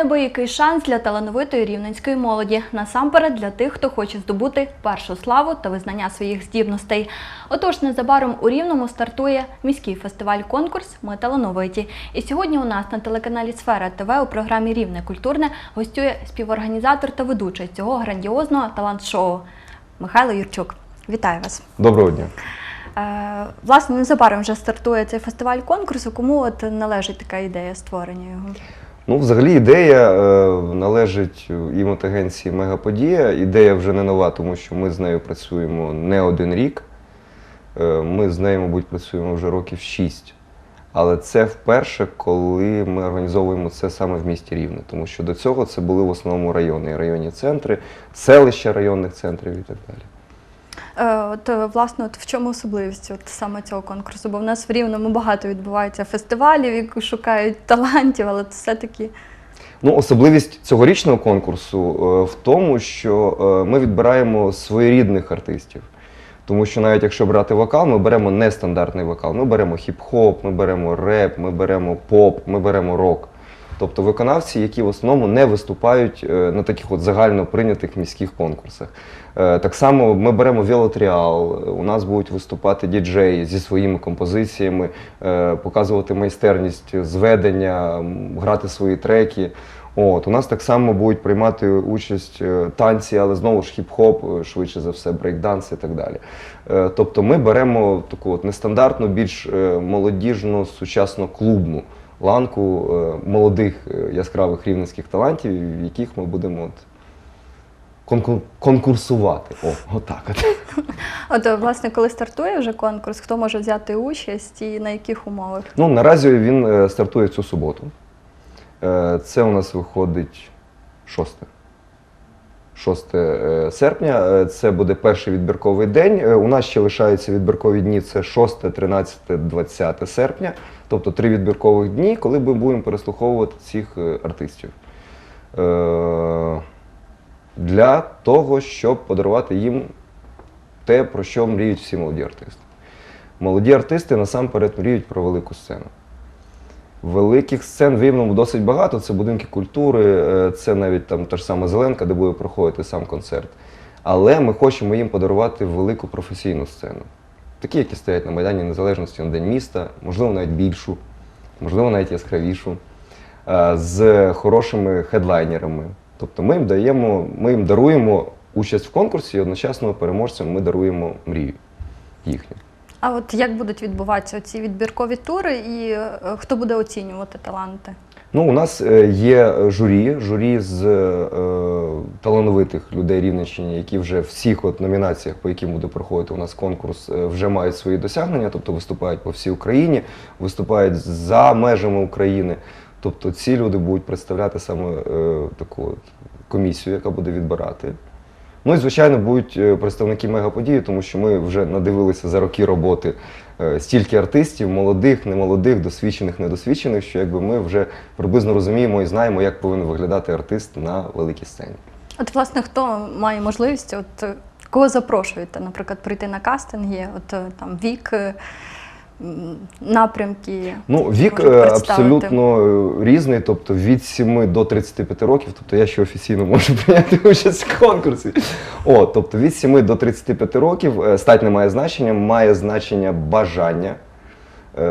неабиякий шанс для талановитої рівненської молоді, насамперед для тих, хто хоче здобути першу славу та визнання своїх здібностей. Отож, незабаром у Рівному стартує міський фестиваль-конкурс Ми талановиті. І сьогодні у нас на телеканалі Сфера ТВ у програмі Рівне культурне гостює співорганізатор та ведучий цього грандіозного талант-шоу Михайло Юрчук. Вітаю вас! Доброго дня. Е, власне, незабаром вже стартує цей фестиваль конкурсу. Кому от належить така ідея створення його? Ну, взагалі, ідея е, належить ІМОТ-агенції Мегаподія. Ідея вже не нова, тому що ми з нею працюємо не один рік. Е, ми з нею, мабуть, працюємо вже років шість. Але це вперше, коли ми організовуємо це саме в місті Рівне, тому що до цього це були в основному райони, районні центри, селища районних центрів і так далі. Е, От е, власне, от в чому особливість от саме цього конкурсу? Бо в нас в Рівному багато відбувається фестивалів, які шукають талантів, але це все-таки Ну, особливість цьогорічного конкурсу е, в тому, що ми відбираємо своєрідних артистів. Тому що навіть якщо брати вокал, ми беремо нестандартний вокал. Ми беремо хіп-хоп, ми беремо реп, ми беремо поп, ми беремо рок. Тобто виконавці, які в основному не виступають е, на таких от загально прийнятих міських конкурсах. Е, Так само ми беремо велотріал, у нас будуть виступати діджеї зі своїми композиціями, е, показувати майстерність зведення, грати свої треки. От, у нас так само будуть приймати участь е, танці, але знову ж хіп-хоп, е, швидше за все, брейкданс і так далі. Е, Тобто ми беремо таку от нестандартну, більш е, молодіжну, сучасно клубну ланку е, молодих е, яскравих рівненських талантів, в яких ми будемо от конку- конкурсувати. О, отак от. от власне, коли стартує вже конкурс, хто може взяти участь і на яких умовах? Ну, наразі він е, стартує цю суботу. Це у нас виходить 6. 6 е, серпня. Е, Це буде перший відбірковий день. Е, У нас ще лишаються відбіркові дні: це 6, 13, 20 серпня. Тобто три відбіркових дні, коли ми будемо переслуховувати цих артистів. Для того, щоб подарувати їм те, про що мріють всі молоді артисти. Молоді артисти насамперед мріють про велику сцену. Великих сцен в Рівному досить багато. Це будинки культури, е, це навіть там та ж сама Зеленка, де буде проходити сам концерт. Але ми хочемо їм подарувати велику професійну сцену. Такі, які стоять на Майдані Незалежності на День міста, можливо, навіть більшу, можливо, навіть яскравішу, е, з хорошими хедлайнерами. Тобто ми їм даємо, ми їм даруємо участь в конкурсі, і одночасно переможцям ми даруємо мрію їхню. А от як будуть відбуватися ці відбіркові тури, і е, хто буде оцінювати таланти? Ну, у нас е, є журі, журі з е, талановитих людей Рівненщини, які вже в всіх от номінаціях, по яким буде проходити у нас конкурс, е, вже мають свої досягнення, тобто виступають по всій Україні, виступають за межами України. Тобто ці люди будуть представляти саме е, таку комісію, яка буде відбирати. Ну і звичайно будуть е, представники мегаподії, тому що ми вже надивилися за роки роботи е, стільки артистів, молодих, немолодих, досвідчених, недосвідчених, що якби ми вже приблизно розуміємо і знаємо, як повинен виглядати артист на великій сцені. От, власне, хто має можливість, от кого запрошуєте, наприклад, прийти на кастинги, от е, там вік, напрямки? Ну, вік е, абсолютно е, різний, тобто від 7 до 35 років, тобто я ще офіційно можу прийняти участь в конкурсі. О, тобто від 7 до 35 років е, стать не має значення, має значення бажання,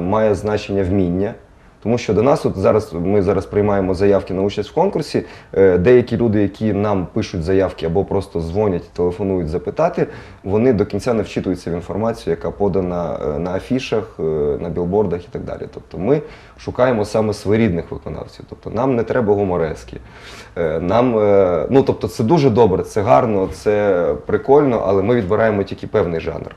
має значення вміння. Тому що до нас от зараз ми зараз приймаємо заявки на участь в конкурсі. Е, Деякі люди, які нам пишуть заявки або просто дзвонять, телефонують запитати, вони до кінця не вчитуються в інформацію, яка подана е, на афішах, е, на білбордах і так далі. Тобто ми шукаємо саме своєрідних виконавців. Тобто нам не треба гуморески. Нам, ну тобто, це дуже добре, це гарно, це прикольно, але ми відбираємо тільки певний жанр.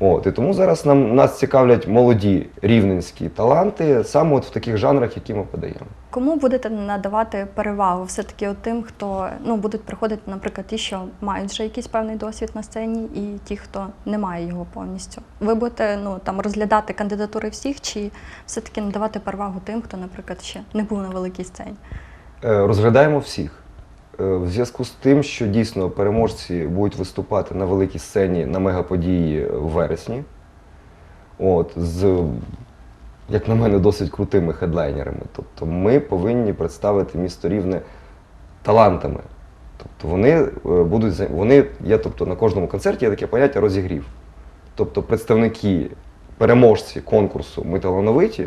От, і тому зараз нам нас цікавлять молоді рівненські таланти саме от в таких жанрах, які ми подаємо. Кому будете надавати перевагу? Все-таки от тим, хто ну, будуть приходити, наприклад, ті, що мають вже якийсь певний досвід на сцені, і ті, хто не має його повністю. Ви будете ну, там, розглядати кандидатури всіх, чи все-таки надавати перевагу тим, хто, наприклад, ще не був на великій сцені? Е, Розглядаємо всіх. Е, В зв'язку з тим, що дійсно переможці будуть виступати на великій сцені на мегаподії в вересні. От, з як на мене, досить крутими хедлайнерами. Тобто ми повинні представити місто Рівне талантами. Тобто вони е, будуть вони є, тобто на кожному концерті є таке поняття розігрів. Тобто представники, переможці конкурсу Ми талановиті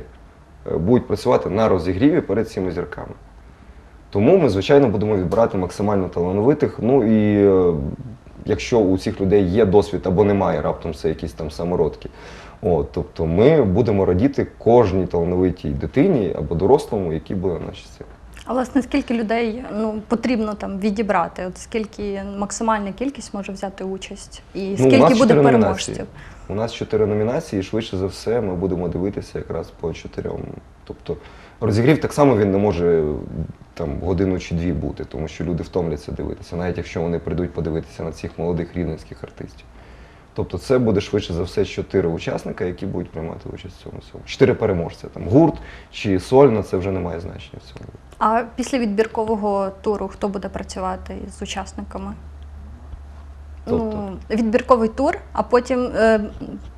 е, будуть працювати на розігріві перед цими зірками. Тому ми, звичайно, будемо відбирати максимально талановитих. Ну і е, якщо у цих людей є досвід або немає, раптом це якісь там самородки. От, тобто ми будемо радіти кожній талановитій дитині або дорослому, який буде на нашій сцені. А власне, скільки людей ну, потрібно там відібрати? От скільки максимальна кількість може взяти участь? І Ну, скільки нас буде переможців? У нас чотири номінації, і швидше за все ми будемо дивитися якраз по чотирьом. Тобто розігрів так само він не може там годину чи дві бути, тому що люди втомляться дивитися, навіть якщо вони прийдуть подивитися на цих молодих рівненських артистів. Тобто це буде швидше за все чотири учасника, які будуть приймати участь в цьому всьому. Чотири переможця. Там гурт чи сольно, це вже не має значення в цьому. А після відбіркового туру хто буде працювати з учасниками? Тобто? Ну, відбірковий тур, а потім е,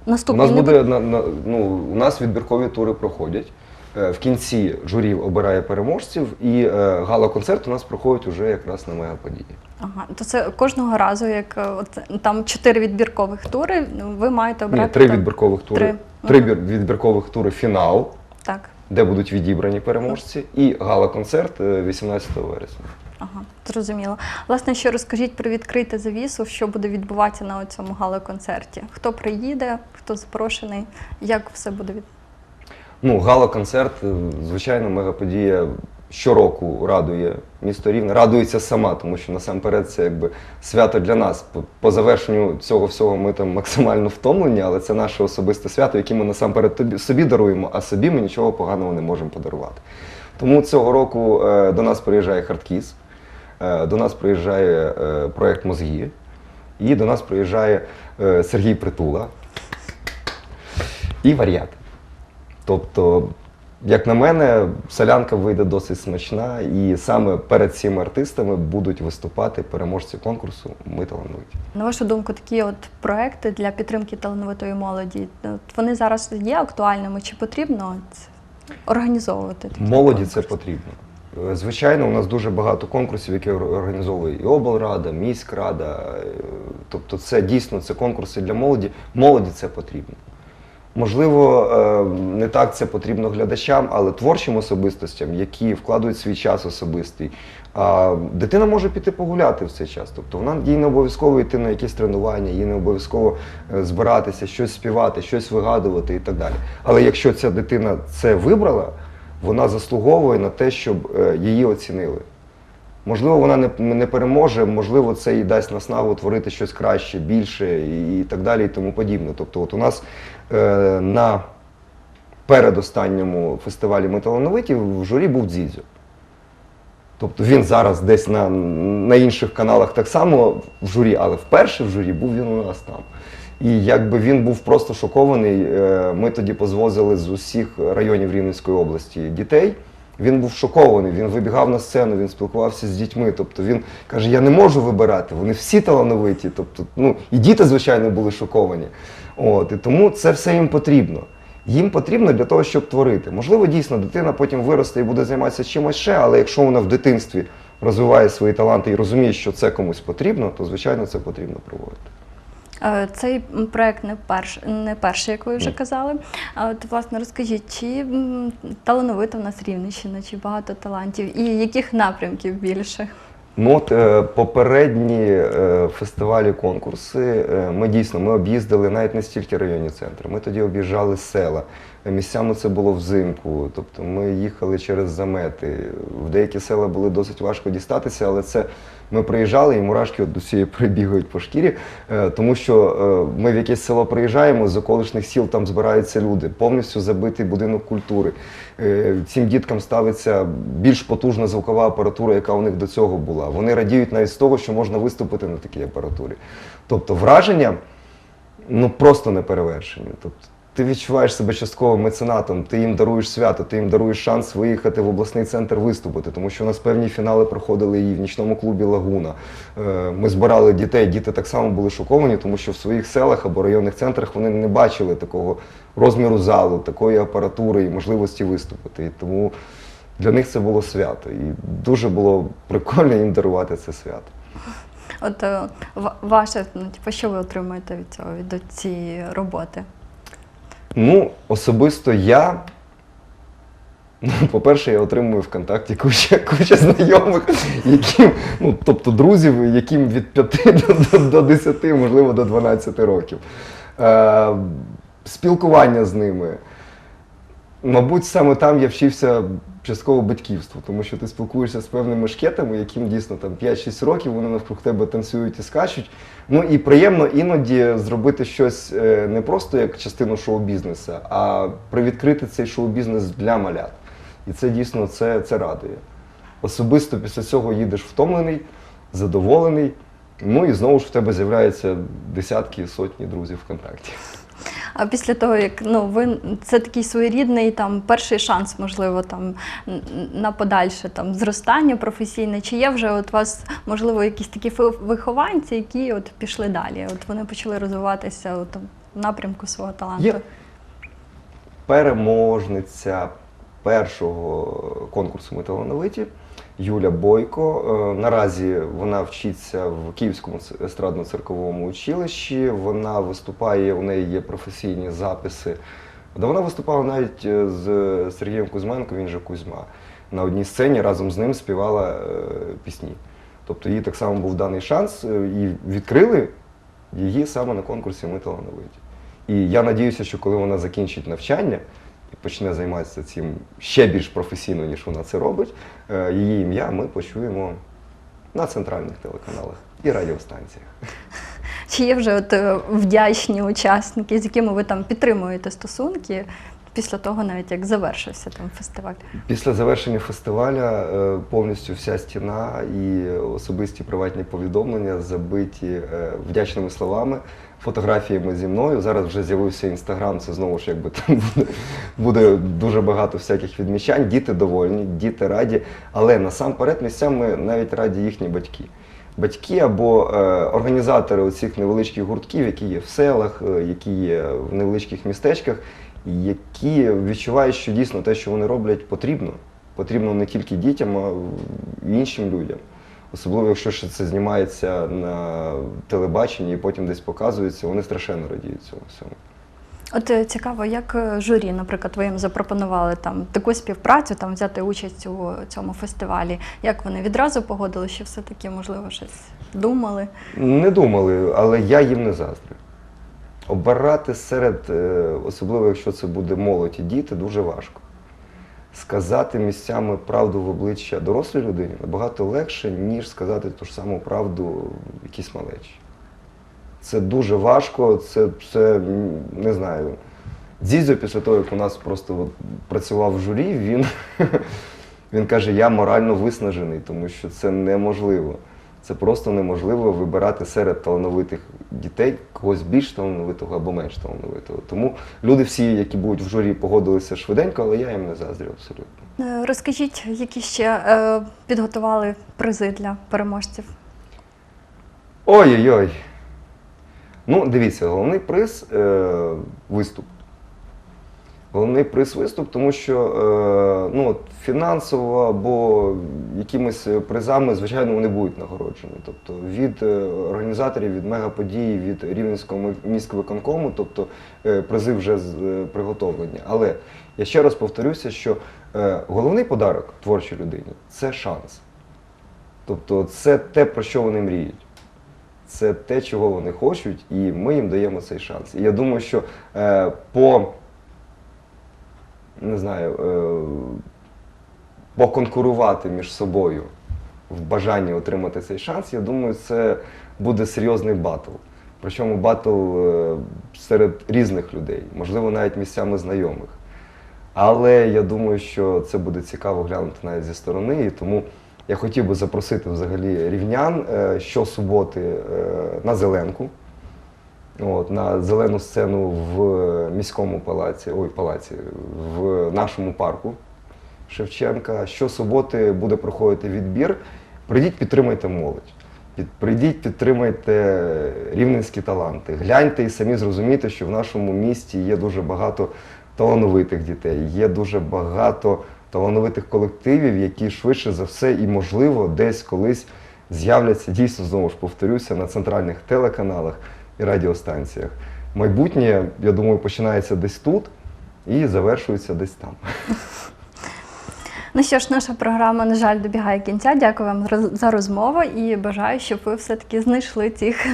У нас буде на, на, ну, у нас відбіркові тури проходять. Е, В кінці журі обирає переможців, і е, гала-концерт у нас проходить уже якраз на мегаподії. Ага, то це кожного разу, як е, от там чотири відбіркових тури, ну, ви маєте обрати Ні, три там- відбіркових тури. Три. Три Ага. відбіркових тури фінал, Так. де будуть відібрані переможці, і гала-концерт е, 18 вересня. Ага, зрозуміло. Власне, ще розкажіть про відкрите завісу, що буде відбуватися на цьому гала-концерті. Хто приїде, хто запрошений, як все буде від. Ну, гала-концерт, е, звичайно, мегаподія щороку радує місто Рівне, радується сама, тому що насамперед це якби свято для нас. По, завершенню цього всього ми там максимально втомлені, але це наше особисте свято, яке ми насамперед тобі, собі даруємо, а собі ми нічого поганого не можемо подарувати. Тому цього року е, до нас приїжджає Хардкіс, е, до нас приїжджає е, проєкт Мозги, і до нас приїжджає е, Сергій Притула і варіати. Тобто, як на мене, солянка вийде досить смачна, і саме перед цими артистами будуть виступати переможці конкурсу Ми талановиті. На вашу думку, такі от проекти для підтримки талановитої молоді, вони зараз є актуальними? Чи потрібно організовувати такі Молоді це потрібно. Е, Звичайно, у нас дуже багато конкурсів, які ор- організовує і облрада, міськрада. е, Тобто, це дійсно це конкурси для молоді. Молоді це потрібно. Можливо, е, не так це потрібно глядачам, але творчим особистостям, які вкладають свій час особистий. Дитина може піти погуляти в цей час. Тобто вона їй не обов'язково йти на якісь тренування, їй не обов'язково е, збиратися, щось співати, щось вигадувати і так далі. Але якщо ця дитина це вибрала, вона заслуговує на те, щоб е, її оцінили. Можливо, вона не, не переможе, можливо, це їй дасть наснагу творити щось краще, більше і, так далі, і тому подібне. Тобто, от у нас е, на передостанньому фестивалі Ми талановиті в журі був Дзідзьо. Тобто він зараз десь на, на інших каналах так само в журі, але вперше в журі був він у нас там. І якби він був просто шокований, е, ми тоді позвозили з усіх районів Рівненської області дітей. Він був шокований, він вибігав на сцену, він спілкувався з дітьми. Тобто він каже: Я не можу вибирати, вони всі талановиті. Тобто, ну і діти, звичайно, були шоковані. От і тому це все їм потрібно. Їм потрібно для того, щоб творити. Можливо, дійсно дитина потім виросте і буде займатися чимось ще, але якщо вона в дитинстві розвиває свої таланти і розуміє, що це комусь потрібно, то звичайно це потрібно проводити. Е, Цей проект не перш не перший, як ви вже казали. От, власне, розкажіть, чи талановита в нас Рівненщина, чи багато талантів, і яких напрямків більше? Ну от е, попередні е, фестивалі, конкурси, ми дійсно ми об'їздили навіть не стільки районні центри. Ми тоді об'їжджали села. Місцями це було взимку, тобто ми їхали через замети. В деякі села було досить важко дістатися, але це ми приїжджали і мурашки от усі прибігають по шкірі, е, тому що е, ми в якесь село приїжджаємо, з околишніх сіл там збираються люди, повністю забитий будинок культури. Е, Цим діткам ставиться більш потужна звукова апаратура, яка у них до цього була. Вони радіють навіть з того, що можна виступити на такій апаратурі. Тобто враження ну просто неперевершені. Тобто, ти відчуваєш себе частково меценатом, ти їм даруєш свято, ти їм даруєш шанс виїхати в обласний центр виступити, тому що у нас певні фінали проходили і в нічному клубі Лагуна. Е, Ми збирали дітей, діти так само були шоковані, тому що в своїх селах або районних центрах вони не бачили такого розміру залу, такої апаратури і можливості виступити. І тому для них це було свято. І дуже було прикольно їм дарувати це свято. От е, ва- ваше, ну, типу, що ви отримуєте від цього, від цієї роботи? Ну, особисто я. Ну, по-перше, я отримую ВКонтакті куча, куча знайомих, яким, ну, тобто друзів, яким від 5 до, до, до 10, можливо, до 12 років. Е, спілкування з ними. Мабуть, саме там я вчився частково батьківству, тому що ти спілкуєшся з певними шкетами, яким дійсно там 5-6 років, вони навкруг тебе танцюють і скачуть. Ну і приємно іноді зробити щось е, не просто як частину шоу-бізнесу, а привідкрити цей шоу-бізнес для малят. І це дійсно це, це радує. Особисто після цього їдеш втомлений, задоволений. Ну і знову ж в тебе з'являються десятки, сотні друзів ВКонтакті. А після того, як ну ви це такий своєрідний там перший шанс, можливо, там на подальше там зростання професійне. Чи є вже от у вас можливо якісь такі вихованці, які от пішли далі? От вони почали розвиватися от, в напрямку свого таланту? Є переможниця першого конкурсу «Ми талановиті» Юля Бойко. Е, Наразі вона вчиться в Київському естрадно-цирковому училищі. Вона виступає, у неї є професійні записи. Вона виступала навіть е, з Сергієм Кузьменко, він же Кузьма. На одній сцені разом з ним співала е, пісні. Тобто їй так само був даний шанс, і відкрили її саме на конкурсі Ми талановиті. І я надіюся, що коли вона закінчить навчання і почне займатися цим ще більш професійно, ніж вона це робить, е, її ім'я ми почуємо на центральних телеканалах і радіостанціях. Чи є вже от е, вдячні учасники, з якими ви там підтримуєте стосунки після того, навіть як завершився там фестиваль? Після завершення фестиваля е, повністю вся стіна і особисті приватні повідомлення забиті вдячними словами, фотографіями зі мною. Зараз вже з'явився інстаграм. Це знову ж якби там буде, буде дуже багато всяких відмічань. Діти довольні, діти раді, але насамперед місцями навіть раді їхні батьки. Батьки або е, організатори оцих невеличких гуртків, які є в селах, е, які є в невеличких містечках, які відчувають, що дійсно те, що вони роблять, потрібно. Потрібно не тільки дітям, а й іншим людям. Особливо, якщо ще це знімається на телебаченні і потім десь показується, вони страшенно радіють цьому всьому. От е, цікаво, як е, журі, наприклад, ви їм запропонували там таку співпрацю, там взяти участь у цьому фестивалі. Як вони відразу погодили, що все-таки, можливо, щось думали? Не думали, але я їм не заздрю. Обирати серед, е, особливо якщо це буде молодь і діти, дуже важко. Сказати місцями правду в обличчя дорослій людині набагато легше, ніж сказати ту ж саму правду якійсь малечі. Це дуже важко, це, це не знаю. Дзідзо після того, як у нас просто от працював в журі, він, він каже, я морально виснажений, тому що це неможливо. Це просто неможливо вибирати серед талановитих дітей когось більш талановитого або менш талановитого. Тому люди всі, які будуть в журі, погодилися швиденько, але я їм не заздрю абсолютно. Е, Розкажіть, які ще е, підготували призи для переможців? Ой-ой-ой. Ну, дивіться, головний приз е, виступ. Головний приз виступ, тому що е, ну, фінансово або якимись призами, звичайно, вони будуть нагороджені. Тобто від е, організаторів, від мегаподій, від Рівненського міськвиконкому, тобто е, призи вже з- е, приготовлені. Але я ще раз повторюся, що е, головний подарок творчій людині це шанс. Тобто це те, про що вони мріють. Це те, чого вони хочуть, і ми їм даємо цей шанс. І я думаю, що е, по не знаю, е, поконкурувати між собою в бажанні отримати цей шанс, я думаю, це буде серйозний батл. Причому батл е, серед різних людей, можливо, навіть місцями знайомих. Але я думаю, що це буде цікаво глянути навіть зі сторони, і тому я хотів би запросити взагалі рівнян е, щосуботи на Зеленку. От, на зелену сцену в міському палаці, ой, палаці, в нашому парку Шевченка. Щосуботи буде проходити відбір. Прийдіть, підтримайте молодь. Під, прийдіть, підтримайте рівненські таланти. Гляньте і самі зрозумійте, що в нашому місті є дуже багато талановитих дітей, є дуже багато талановитих колективів, які швидше за все і можливо десь колись з'являться дійсно знову ж повторюся на центральних телеканалах і радіостанціях. Майбутнє, я думаю, починається десь тут і завершується десь там. Ну що ж, наша програма, на жаль, добігає кінця. Дякую вам за розмову і бажаю, щоб ви все-таки знайшли цих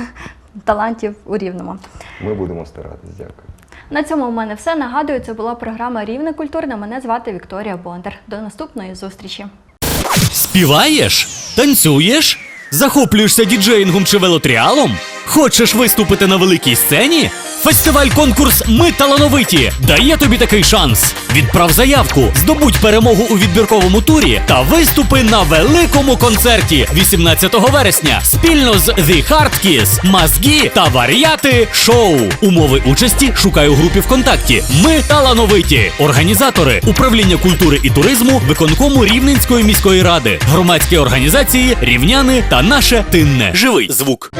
талантів у Рівному. Ми будемо старатись. Дякую. На цьому у мене все. Нагадую, це була програма Рівне культурна. Мене звати Вікторія Бондар. До наступної зустрічі. Співаєш? Танцюєш? Захоплюєшся діджеїнгом чи велотріалом? Хочеш виступити на великій сцені? Фестиваль-конкурс Ми талановиті дає тобі такий шанс. Відправ заявку, здобудь перемогу у відбірковому турі та виступи на великому концерті 18 вересня спільно з The Hard Kiss, Мазгі та Варіати Шоу. Умови участі шукай у групі ВКонтакті. Ми талановиті. Організатори управління культури і туризму виконкому Рівненської міської ради, громадські організації, рівняни та наше тинне. Живий звук.